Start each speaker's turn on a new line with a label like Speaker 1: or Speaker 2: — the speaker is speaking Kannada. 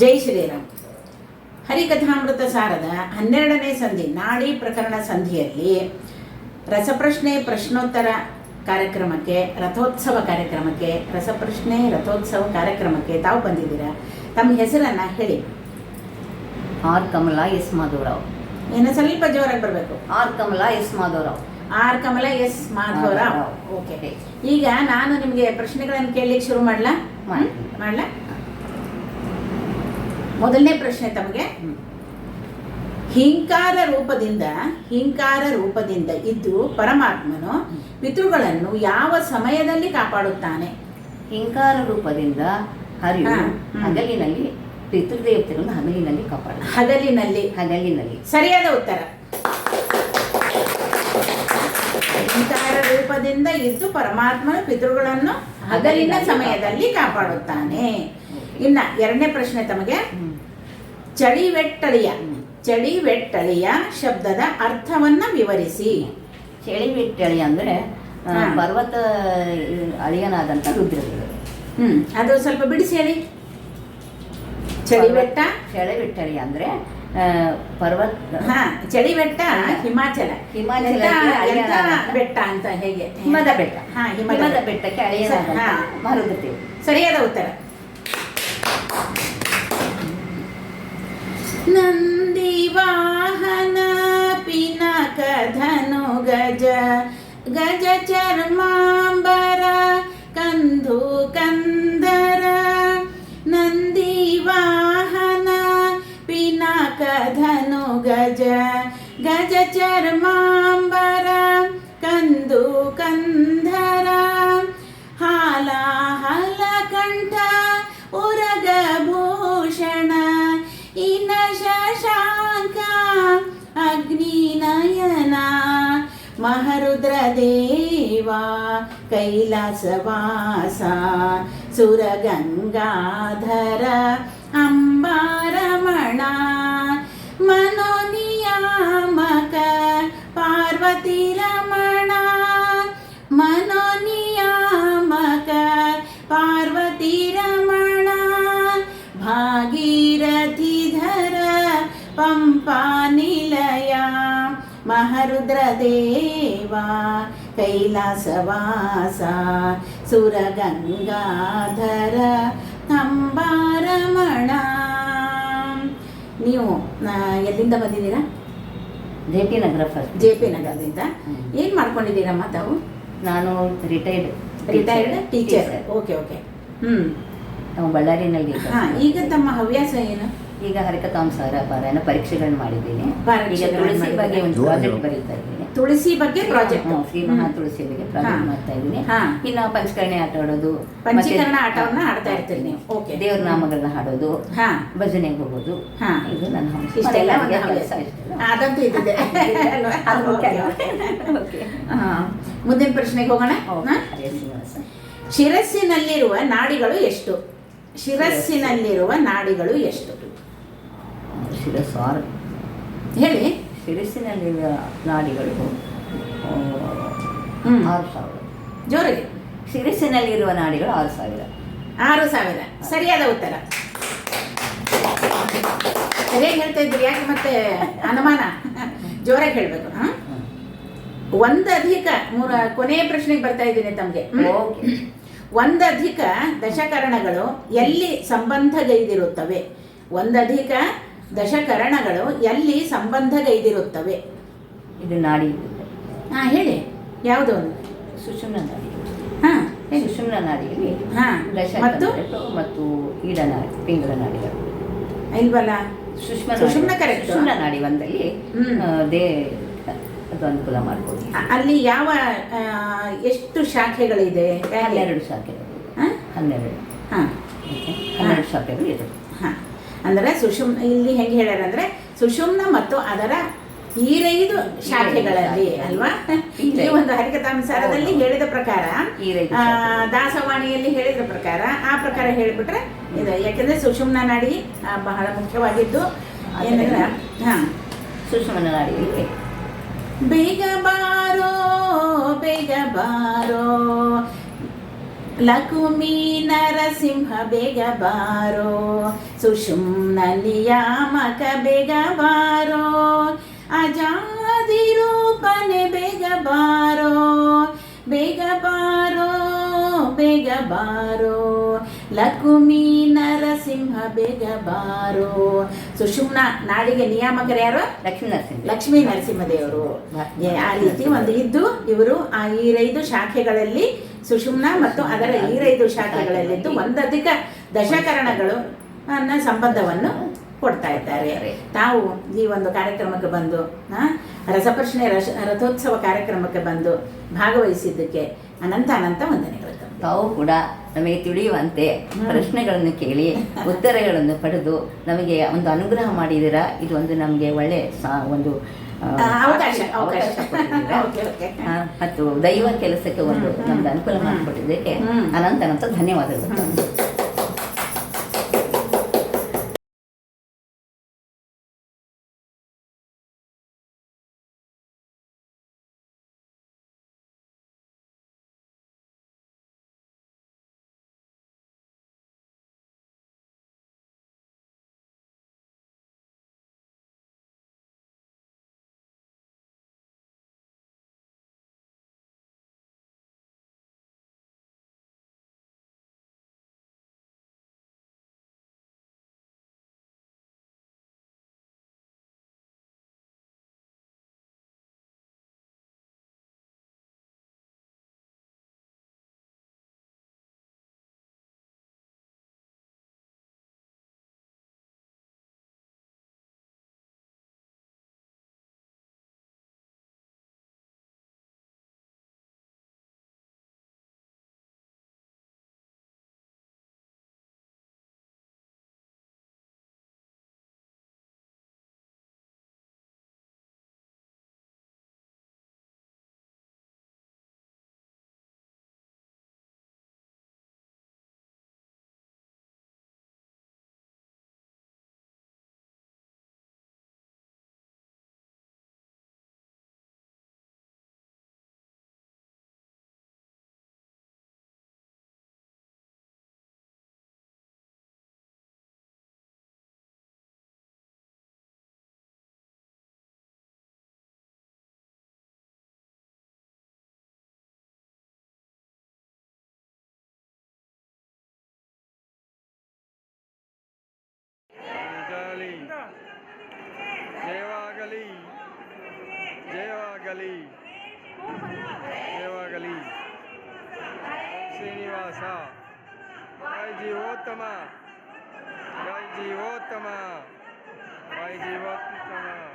Speaker 1: ಜೈ ಶ್ರೀರಾಮ್. ಹರಿಕಥಾಮೃತ ಸಾರದ ಹನ್ನೆರಡನೇ ಸಂಧಿ ನಾಡಿ ಪ್ರಕರಣ ಸಂಧಿಯಲ್ಲಿ ರಸಪ್ರಶ್ನೆ ಪ್ರಶ್ನೋತ್ತರ ಕಾರ್ಯಕ್ರಮಕ್ಕೆ ರಥೋತ್ಸವ ಕಾರ್ಯಕ್ರಮಕ್ಕೆ ರಸಪ್ರಶ್ನೆ ರಥೋತ್ಸವ ಕಾರ್ಯಕ್ರಮಕ್ಕೆ ತಾವು ಬಂದಿದ್ದೀರಾ? ತಮ್ಮ ಹೆಸರನ್ನು ಹೇಳಿ.
Speaker 2: R Kamala S Madhavarao.
Speaker 1: ಇನ್ನು ಸ್ವಲ್ಪ ಜೋರಾಗಿ ಬರಬೇಕು.
Speaker 2: R Kamala S Madhavarao.
Speaker 1: R Kamala S Madhavarao. Okay. ಈಗ ನಾನು ನಿಮಗೆ ಪ್ರಶ್ನೆಗಳನ್ನು ಕೇಳಲಿಕ್ಕೆ ಶುರು ಮಾಡಲಾ?
Speaker 2: ಮಾಡಿ.
Speaker 1: ಮಾಡಲಾ? ಮೊದಲನೇ ಪ್ರಶ್ನೆ ತಮಗೆ. ಹಿಂಕಾರ ರೂಪದಿಂದ ಹಿಂಕಾರ ರೂಪದಿಂದ ಇದ್ದು ಪರಮಾತ್ಮನು ಪಿತೃಗಳನ್ನು ಯಾವ ಸಮಯದಲ್ಲಿ ಕಾಪಾಡುತ್ತಾನೆ?
Speaker 2: ಹಿಂಕಾರ ರೂಪದಿಂದ
Speaker 1: ಹರಿಯು.
Speaker 2: ಹಗಲಿನಲ್ಲಿ ಪಿತೃದೇವತೆಗಳನ್ನು ಹಗಲಿನಲ್ಲಿ ಕಾಪಾಡ
Speaker 1: ಹಗಲಿನಲ್ಲಿ.
Speaker 2: ಹಗಲಿನಲ್ಲಿ.
Speaker 1: ಸರಿಯಾದ ಉತ್ತರ. ಹಿಂಕಾರ ರೂಪದಿಂದ ಇದ್ದು ಪರಮಾತ್ಮನು ಪಿತೃಗಳನ್ನು ಹಗಲಿನ ಸಮಯದಲ್ಲಿ ಕಾಪಾಡುತ್ತಾನೆ. ಇನ್ನ ಎರಡನೇ ಪ್ರಶ್ನೆ ತಮಗೆ. ಚಳಿವೆಟ್ಟಳಿಯ. ಚಳಿವೆಟ್ಟಳಿಯ ಶಬ್ದದ ಅರ್ಥವನ್ನ ವಿವರಿಸಿ.
Speaker 2: ಚಳಿವೆಟ್ಟಳಿ ಅಂದ್ರೆ ಪರ್ವತ ಅಳಿಯನಾದಂತ ರುದ್ರಗಳು.
Speaker 1: ಹ್ಮ್ ಅದು ಸ್ವಲ್ಪ ಬಿಡಿಸಿ ಹೇಳಿ.
Speaker 2: ಚಳಿವೆಟ್ಟ ಚಳಿವೆಟ್ಟಳಿ ಅಂದ್ರೆ ಪರ್ವತ
Speaker 1: ಹಾ ಚಳಿಬೆಟ್ಟ ಹಿಮಾಚಲ.
Speaker 2: ಹಿಮಾಚಲ
Speaker 1: ಬೆಟ್ಟ ಅಂತ ಹೇಗೆ?
Speaker 2: ಹಿಮದ ಬೆಟ್ಟ.
Speaker 1: ಹಾ ಹಿಮದ
Speaker 2: ಹಿಮದ
Speaker 1: ಬೆಟ್ಟ.
Speaker 2: ಬೆಟ್ಟಕ್ಕೆ
Speaker 1: ಅಳಿಯ
Speaker 2: ಮರುಗುತ್ತೇವೆ
Speaker 1: ಸರಿಯಾದ ಉತ್ತರ. नन्दिवाहन पिनकधनु गज गज चर्माम्बर कन्धु कन्दर। नन्दिवाहन पिनकधनु गज गज चर्माम्बर कन्दु कन्द इन शशाङ्क अग्निनयना महरुद्रदेवा कैलासवासा सुरगङ्गाधर अम्ब ಪಂಪಾ ನಿಲಯ ಮಹರುದ್ರ ದೇವ ಕೈಲಾಸವಾಸ ಸುರಗಂಗಾಧರ ತಂಬಾರಮಣ ನೀವು ಎಲ್ಲಿಂದ ಬಂದಿದ್ದೀರಾ?
Speaker 2: J P Nagar first
Speaker 1: J P ನಗರದಿಂದ. ಏನು ಮಾಡ್ಕೊಂಡಿದ್ದೀರಮ್ಮ ತಾವು?
Speaker 2: ನಾನು retired
Speaker 1: retired teacher okay okay ಹ್ಞೂ
Speaker 2: ನಾವು ಬಳ್ಳಾರಿನಲ್ಲಿ
Speaker 1: ಹಾಂ ಈಗ ತಮ್ಮ ಹವ್ಯಾಸ ಏನು?
Speaker 2: ಈಗ ಹರಿಕಥಾಂಸಾರ ಪಾರಾಯಣ ಪರೀಕ್ಷೆಗಳನ್ನ ಮಾಡಿದ್ದೀನಿ. ಈಗ ತುಳಸಿ ಬಗ್ಗೆ ಒಂದು ಪ್ರಾಜೆಕ್ಟ್ ಬರೀತಾ ಇದ್ದೀನಿ.
Speaker 1: ತುಳಸಿ ಬಗ್ಗೆ ಪ್ರಾಜೆಕ್ಟ್
Speaker 2: ಶ್ರೀ ಮಹಾ ತುಳಸಿ ಬಗ್ಗೆ
Speaker 1: ಹಾ.
Speaker 2: ಪ್ರಾಜೆಕ್ಟ್ ಮಾಡ್ತಾ ಇದ್ದೀನಿ.
Speaker 1: ಹಾ.
Speaker 2: ಇನ್ನು ಪಂಚಕರ್ಣಿ ಆಟ ಆಡೋದು.
Speaker 1: ಪಂಚಕರ್ಣ ಆಟವನ್ನ ಆಡ್ತಾ ಇರ್ತೀನಿ ನೀವು. ಓಕೆ
Speaker 2: ದೇವ್ರ ನಾಮಗಳನ್ನ ಹಾಡೋದು.
Speaker 1: ಹಾ.
Speaker 2: ಭಜನೆಗೆ ಹೋಗೋದು.
Speaker 1: ಹಾ.
Speaker 2: ಇದು ನನ್ನ.
Speaker 1: ಇಷ್ಟೆಲ್ಲ. ಅದಂತೂ. ಹಾ. ಮುಂದಿನ ಪ್ರಶ್ನೆಗೆ ಹೋಗೋಣ. ಶಿರಸ್ಸಿನಲ್ಲಿರುವ ನಾಡಿಗಳು ಎಷ್ಟು? ಶಿರಸ್ಸಿನಲ್ಲಿರುವ ನಾಡಿಗಳು ಎಷ್ಟು?
Speaker 2: ಶಿರಸ್ಸು ಆರು
Speaker 1: ಹೇಳಿ.
Speaker 2: ಶಿರಸ್ಸಿನಲ್ಲಿರುವ ನಾಡಿಗಳು. ಆರು ಸಾವಿರ.
Speaker 1: ಜೋರಿಗೆ.
Speaker 2: ಶಿರಸ್ಸಿನಲ್ಲಿರುವ ನಾಡಿಗಳು ಆರು ಸಾವಿರ.
Speaker 1: ಆರು ಸಾವಿರ. ಸರಿಯಾದ ಉತ್ತರ. ಸರಿಯಾಗಿ ಹೇಳ್ತಾ ಇದ್ರಿ ಯಾಕೆ ಮತ್ತೆ ಅನುಮಾನ? ಜೋರಾಗಿ ಹೇಳ್ಬೇಕು. ಒಂದು ಒಂದಧಿಕ ಮೂರ ಕೊನೆಯ ಪ್ರಶ್ನೆಗೆ ಬರ್ತಾ ಇದ್ದೀನಿ ತಮಗೆ.
Speaker 2: ಓಕೆ.
Speaker 1: ಒಂದಧಿಕ ದಶಕರಣಗಳು ಎಲ್ಲಿ ಸಂಬಂಧಗೈದಿರುತ್ತವೆ ಒಂದಧಿಕ ದಶಕರಣಗಳು ಎಲ್ಲಿ ಸಂಬಂಧಗೈದಿರುತ್ತವೆ?
Speaker 2: ಇದು ನಾಡಿ.
Speaker 1: ಹಾ ಹೇಳಿ. ಯಾವುದು? ಒಂದು
Speaker 2: ಸುಷುಮ್ನ ನಾಡಿ.
Speaker 1: ಹಾ
Speaker 2: ಸುಷುಮ್ನ ನಾಡಿಯಲ್ಲಿ
Speaker 1: ಹಾಂ
Speaker 2: ದಶ
Speaker 1: ಮತ್ತು?
Speaker 2: ಮತ್ತು ಈಡನಾಡಿ ಪಿಂಗಳ ನಾಡಿಗಳು.
Speaker 1: ಇಲ್ವಲ್ಲ?
Speaker 2: ಸುಷ್ಮ
Speaker 1: ಸುಷುಮ್ನ ಕರೆಕ್ಟ್
Speaker 2: ಸುಷುಮ್ನ ನಾಡಿ ಒಂದಲ್ಲಿ ದೇ ಅದು ಅನುಕೂಲ ಮಾಡ್ಬೋದು.
Speaker 1: ಅಲ್ಲಿ ಯಾವ ಎಷ್ಟು ಶಾಖೆಗಳಿದೆ?
Speaker 2: ಹನ್ನೆರಡು ಶಾಖೆಗಳು.
Speaker 1: ಹಾ?
Speaker 2: ಹನ್ನೆರಡು.
Speaker 1: ಹಾಂ.
Speaker 2: ಹನ್ನೆರಡು ಶಾಖೆಗಳು ಇದೆ.
Speaker 1: ಅಂದ್ರೆ ಸುಷುಮ್ ಇಲ್ಲಿ ಹೆಂಗೆ ಹೇಳ್ಯಾರ ಅಂದರೆ ಸುಷುಮ್ನ ಮತ್ತು ಅದರ ಈರೈದು ಶಾಖೆಗಳಲ್ಲಿ ಅಲ್ವಾ? ಈ. ಒಂದು
Speaker 2: ಹರಿಕಥಾನುಸಾರದಲ್ಲಿ.
Speaker 1: ಹೇಳಿದ ಪ್ರಕಾರ ದಾಸವಾಣಿಯಲ್ಲಿ ಹೇಳಿದ ಪ್ರಕಾರ ಆ ಪ್ರಕಾರ ಹೇಳಿಬಿಟ್ರೆ ಇದು ಯಾಕೆಂದ್ರೆ ಸುಷುಮ್ನ ನಾಡಿ ಬಹಳ ಮುಖ್ಯವಾಗಿದ್ದು. ಏನಂದ್ರೆ ಹಾ.
Speaker 2: ಸುಷುಮ್ನ ನಾಡಿ
Speaker 1: ಬೇಗ ಬಾರೋ ಬೇಗ ಬಾರೋ ಲಕುಮಿ ನರಸಿಂಹ ಬೇಗ ಬಾರೋ, ಸುಷುಮ್ನ ನಿಯಾಮಕ ಬೇಗ ಬಾರೋ, ಅಜಾದಿ ರೂಪನೆ ಬೇಗ ಬಾರೋ ಬೇಗ ಬಾರೋ ಬೇಗ ಬಾರೋ. ಲಕುಮಿ ನರಸಿಂಹ ಬೇಗ ಬಾರೋ. ಸುಷುಮ್ನ ನಾಡಿಗೆ ನಿಯಾಮಕರು ಯಾರು?
Speaker 2: ಲಕ್ಷ್ಮೀ ನರಸಿಂಹ.
Speaker 1: ಲಕ್ಷ್ಮೀ ನರಸಿಂಹದೇವರು. ಆ ರೀತಿ ಒಂದು ಇದ್ದು ಇವರು ಆ ಈರೈದು ಶಾಖೆಗಳಲ್ಲಿ ಸುಷುಮ್ನ ಮತ್ತು ಅದರ ಈರೈದು ಶಾಖೆಗಳಲ್ಲಿದ್ದು ಒಂದಧಿಕ ದಶಕರಣಗಳು ಅನ್ನ ಸಂಬಂಧವನ್ನು ಕೊಡ್ತಾ ಇದ್ದಾರೆ. ತಾವು ಈ ಒಂದು ಕಾರ್ಯಕ್ರಮಕ್ಕೆ ಬಂದು ರಸಪ್ರಶ್ನೆ ರಸ ರಥೋತ್ಸವ ಕಾರ್ಯಕ್ರಮಕ್ಕೆ ಬಂದು ಭಾಗವಹಿಸಿದ್ದಕ್ಕೆ ಅನಂತ ಅನಂತ ವಂದನೆಗಳು.
Speaker 2: ತಾವು ಕೂಡ ನಮಗೆ ತಿಳಿಯುವಂತೆ ಪ್ರಶ್ನೆಗಳನ್ನು ಕೇಳಿ ಉತ್ತರಗಳನ್ನು ಪಡೆದು ನಮಗೆ ಒಂದು ಅನುಗ್ರಹ ಮಾಡಿದ್ದೀರಾ ಇದು ಒಂದು ನಮಗೆ ಒಳ್ಳೆ ಸಾ- ಒಂದು ಮತ್ತು ದೈವ ಕೆಲಸಕ್ಕೆ ಒಂದು. ನಮ್ಗೆ ಅನುಕೂಲ. ಮಾಡಿಕೊಟ್ಟಿದ್ದಕ್ಕೆ. ಅನಂತ ಅನಂತ ಧನ್ಯವಾದಗಳು
Speaker 1: गली
Speaker 3: जेवा गली जेवा गली जेवा गली श्रीनिवास भाई जी वो तमा भाई जी वो तमा भाई जी वो तमा